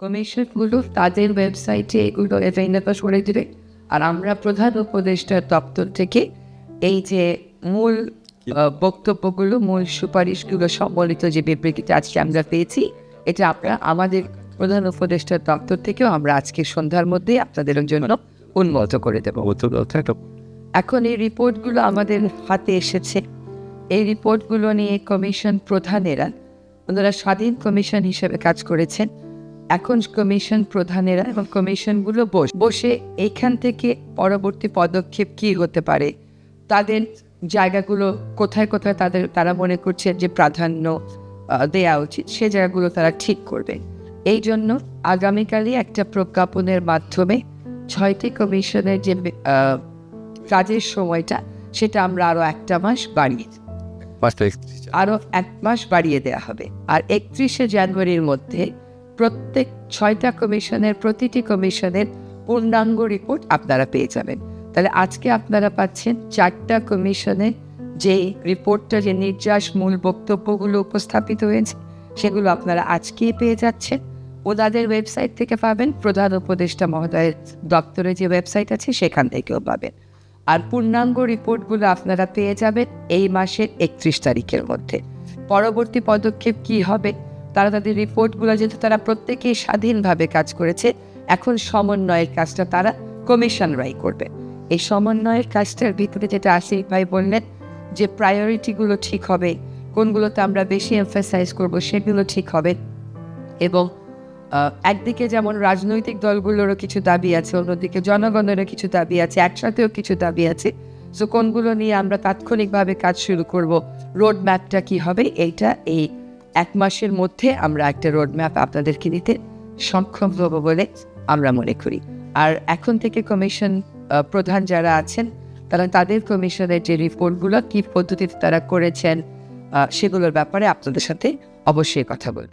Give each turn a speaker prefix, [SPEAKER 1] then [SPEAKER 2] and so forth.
[SPEAKER 1] কমিশনগুলো তাদের ওয়েবসাইটে এগুলো অ্যাভেলেবল করে দেবে। আর আমরা প্রধান উপদেষ্টার দপ্তর থেকে এই যে মূল বক্তব্যগুলো মূল সুপারিশগুলো সম্বলিত যে বিবৃতিটা আজকে আমরা পেয়েছি এটা আমরা আমাদের প্রধান উপদেষ্টার দপ্তর থেকেও আমরা আজকে সন্ধ্যার মধ্যেই আপনাদের জন্য উন্মত করে দেবো। এখন এই রিপোর্টগুলো আমাদের হাতে এসেছে। এই রিপোর্টগুলো নিয়ে কমিশন প্রধানেরা ওনারা স্বাধীন কমিশন হিসেবে কাজ করেছেন। এখন কমিশন প্রধানেরা এবং কমিশনগুলো বস- বসে এখান থেকে পরবর্তী পদক্ষেপ কি হতে পারে? তাদের জায়গাগুলো কোথায় কোথায় তাদের তারা মনে করছেন যে প্রাধান্য দেওয়া উচিত সে জায়গাগুলো তারা ঠিক করবে। এই জন্য আগামীকালই একটা প্রজ্ঞাপনের মাধ্যমে ছয়টি কমিশনের যে কাজের সময়টা সেটা আমরা আরও একটা মাস বাড়িয়ে আরও এক মাস বাড়িয়ে দেওয়া হবে। আর একত্রিশে জানুয়ারির মধ্যে প্রত্যেক ছয়টা কমিশনের, প্রতিটি কমিশনের পূর্ণাঙ্গ রিপোর্ট আপনারা পেয়ে যাবেন। তাহলে আজকে আপনারা পাচ্ছেন চারটা কমিশনে যে রিপোর্টটা যে নির্যাস মূল বক্তব্যগুলো উপস্থাপিত হয়েছে, সেগুলো আপনারা আজকেই পেয়ে যাচ্ছেন। ওনাদের ওয়েবসাইট থেকে পাবেন, প্রধান উপদেষ্টা মহোদয়ের দপ্তরে যে ওয়েবসাইট আছে সেখান থেকেও পাবেন। আর পূর্ণাঙ্গ রিপোর্টগুলো আপনারা পেয়ে যাবেন এই মাসের একত্রিশ তারিখের মধ্যে। পরবর্তী পদক্ষেপ কি হবে? তারা তাদের রিপোর্টগুলো যেহেতু তারা প্রত্যেকেই স্বাধীনভাবে কাজ করেছে, এখন সমন্বয়ের কাজটা তারা কমিশনরাই করবে। এই সমন্বয়ের কাজটার ভিতরে যেটা আসিফ ভাই বললেন, যে প্রায়োরিটিগুলো ঠিক হবে, কোনগুলোতে আমরা বেশি এমফাসাইজ করব সেগুলো ঠিক হবে। এবং একদিকে যেমন রাজনৈতিক দলগুলোরও কিছু দাবি আছে, অন্যদিকে জনগণেরও কিছু দাবি আছে, একসাথেও কিছু দাবি আছে। সো কোনগুলো নিয়ে আমরা তাৎক্ষণিকভাবে কাজ শুরু করব রোড ম্যাপটা কী হবে, এইটা এই এক মাসের মধ্যে আমরা একটা রোড ম্যাপ আপনাদেরকে দিতে সক্ষম হব বলে আমরা মনে করি। আর এখন থেকে কমিশন প্রধান যারা আছেন, তারা তাদের কমিশনের যে রিপোর্টগুলো কী পদ্ধতিতে তারা করেছেন সেগুলোর ব্যাপারে আপনাদের সাথে অবশ্যই কথা বলবে।